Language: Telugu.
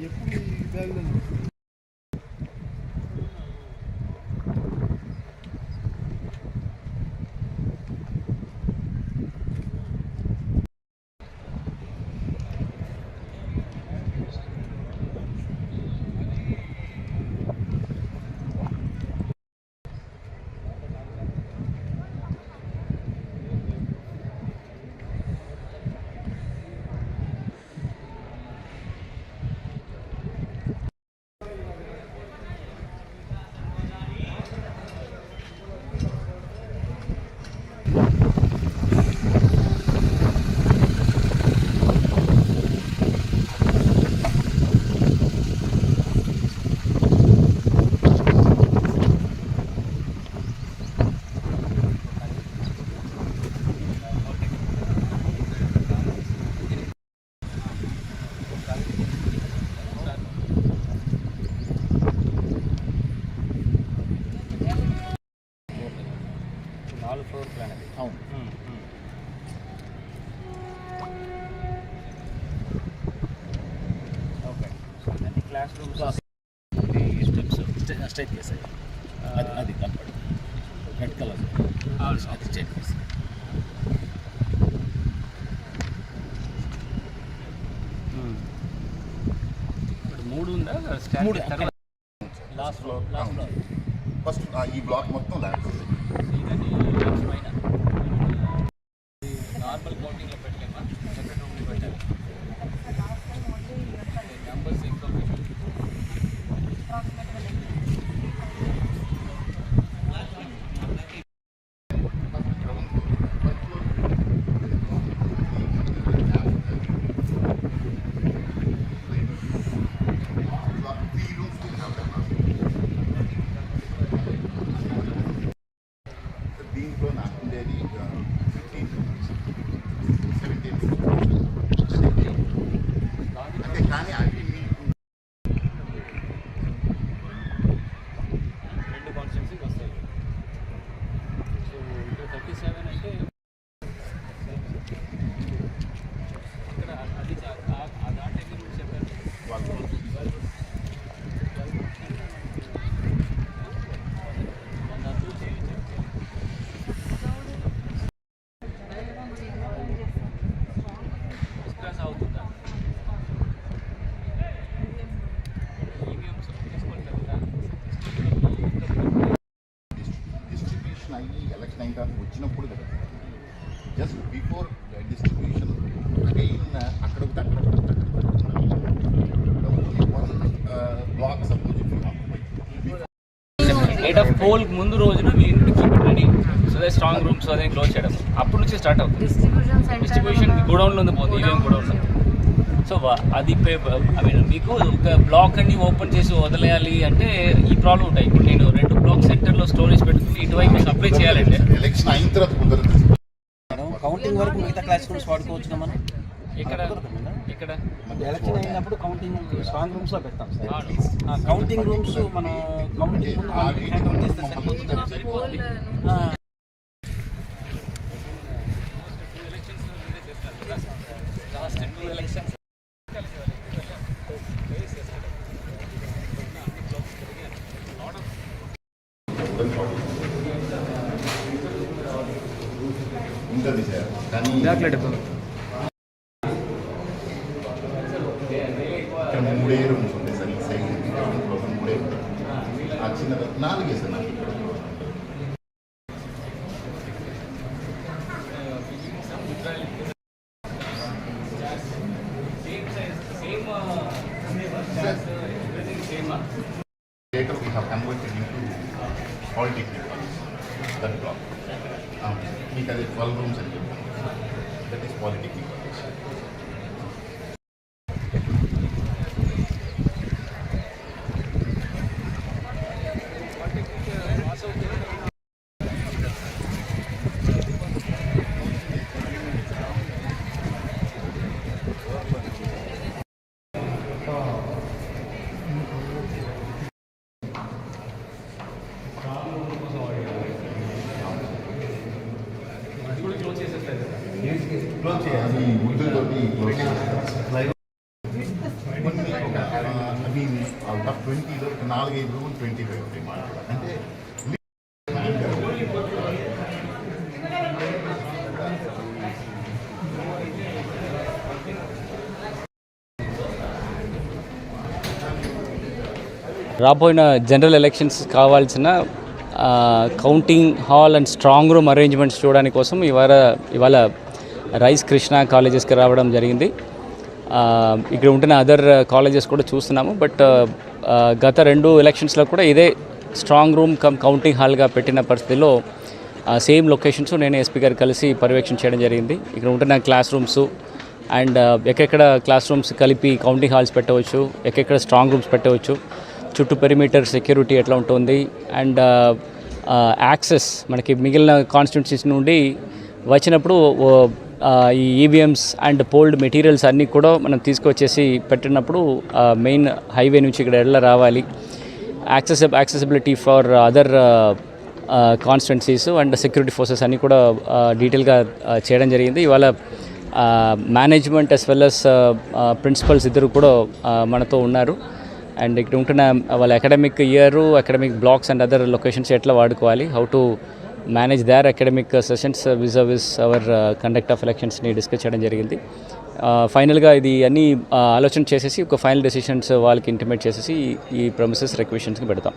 也不利于咱们 క్లాస్ రూమ్స్ స్టెప్స్ స్ట్రైట్ చేసాయి అది అది కనపడుతుంది రెడ్ కలర్ అది స్ట్రైట్ చేసి ఇప్పుడు మూడు ఉందా? మూడు last floor last floor first ఈ బ్లాక్ మొత్తం ల్యాండ్స్ ఎలక్షన్ అయిన తర్వాత వచ్చినప్పుడు కదా. జస్ట్ బిఫోర్ డిస్ట్రిబ్యూషన్ అగైన్ అక్కడ ఒకటి, అక్కడ block suppose eight of poll ముందు రోజున మీ ఇంటికి రెడీ సో అదే స్ట్రాంగ్ రూమ్స్ అదే క్లోజ్ చేయడం. అప్పటి నుంచి స్టార్ట్ అవుతుంది. డిస్ట్రిబ్యూషన్ డిస్ట్రిబ్యూషన్ గోడౌన్లో ఉంది పోతుంది ఈవీఎం గోడౌన్లో? సో అది ఐ మీన్ మీకు ఒక బ్లాక్ అన్ని ఓపెన్ చేసి వదిలేయాలి అంటే ఈ ప్రాబ్లం ఉంటాయి. ఇప్పుడు నేను రెండు బ్లాక్ సెంటర్లో స్టోరేజ్ పెట్టుకుని ఇటువైపు సప్లై చేయాలంటే. ఎలక్షన్ అయిన తర్వాత కుదరదు కౌంటింగ్ వరకు మిగతా క్లాస్ రూమ్స్ వాడుకోవచ్చు మనం? ఇక్కడ ఇక్కడ ఎలక్షన్ అయినప్పుడు కౌంటింగ్ స్ట్రాంగ్ రూమ్స్లో పెడతాం సార్. కౌంటింగ్ రూమ్స్ మనం కౌంటింగ్ ముందు వాళ్ళకి హ్యాండ్ ఓవర్ చేస్తే సరిపోతుంది కదా. సరిపోతుంది ఆ, లాస్ట్ టూ ఎలక్షన్స్ ఉంటుంది సార్ కానీ ఇక్కడ మూడే రూమ్స్ ఉంటాయి సార్ ఈ సైడ్ లోపల మూడే ఆ చిన్న నాలుగే సార్ నాకు ఇక్కడ same everything same later we have converted into polytechnic college, that block. Um, మీకు అది ట్వెల్వ్ రూమ్స్ అని చెప్పాను that is polytechnic college close చేయాలి ముద్దుతోటి క్లోజ్ చేయాలి కొన్ని ఒక అవి అవుట్ ఆఫ్ ట్వంటీలో నాలుగైదు రూములు ట్వంటీ ఫైవ్ ఉంటాయి అంటే రాబోయిన జనరల్ ఎలక్షన్స్ కావాల్సిన counting hall and strong room arrangements చూడడానికి కోసం ఇవాళ ఇవాళ రైస్ కృష్ణ కాలేజెస్కి రావడం జరిగింది. ఇక్కడ ఉంటున్న అదర్ కాలేజెస్ కూడా చూస్తున్నాము బట్ గత రెండు ఎలక్షన్స్లో కూడా ఇదే స్ట్రాంగ్ రూమ్ కమ్ కౌంటింగ్ హాల్గా పెట్టిన పరిస్థితిలో సేమ్ లొకేషన్స్ నేను ఎస్పీ గారు కలిసి పర్యవేక్షణ చేయడం జరిగింది. ఇక్కడ ఉంటున్న క్లాస్ రూమ్స్ అండ్ ఎక్కడెక్కడ క్లాస్ రూమ్స్ కలిపి కౌంటింగ్ హాల్స్ పెట్టవచ్చు ఎక్కడెక్కడ స్ట్రాంగ్ రూమ్స్ పెట్టవచ్చు చుట్టూ పెరిమీటర్ సెక్యూరిటీ ఎట్లా ఉంటుంది అండ్ యాక్సెస్ మనకి మిగిలిన కాన్స్టిట్యున్సీస్ నుండి వచ్చినప్పుడు ఈ ఈవీఎంస్ అండ్ పోల్డ్ మెటీరియల్స్ అన్నీ కూడా మనం తీసుకొచ్చేసి పెట్టినప్పుడు మెయిన్ హైవే నుంచి ఇక్కడ ఎట్లా రావాలి. Access accessibility for other constituencies and security forces అన్నీ కూడా డీటెయిల్గా చేయడం జరిగింది. ఇవాళ management as well as principals ఇద్దరు కూడా మనతో ఉన్నారు. అండ్ ఇక్కడ ఉంటున్న వాళ్ళ academic year academic blocks and other locations ఎట్లా వాడుకోవాలి? How to manage their academic sessions విజర్విస్ our conduct of ఎలక్షన్స్ని డిస్కస్ చేయడం జరిగింది. Uh, ఫైనల్గా ఇది అన్ని uh, ఆలోచన చేసేసి ఒక ఫైనల్ డెసిషన్స్ uh, వాళ్ళకి ఇంటిమేట్ చేసేసి ఈ ప్రొమిసెస్ రిక్వెషన్స్కి పెడతాం.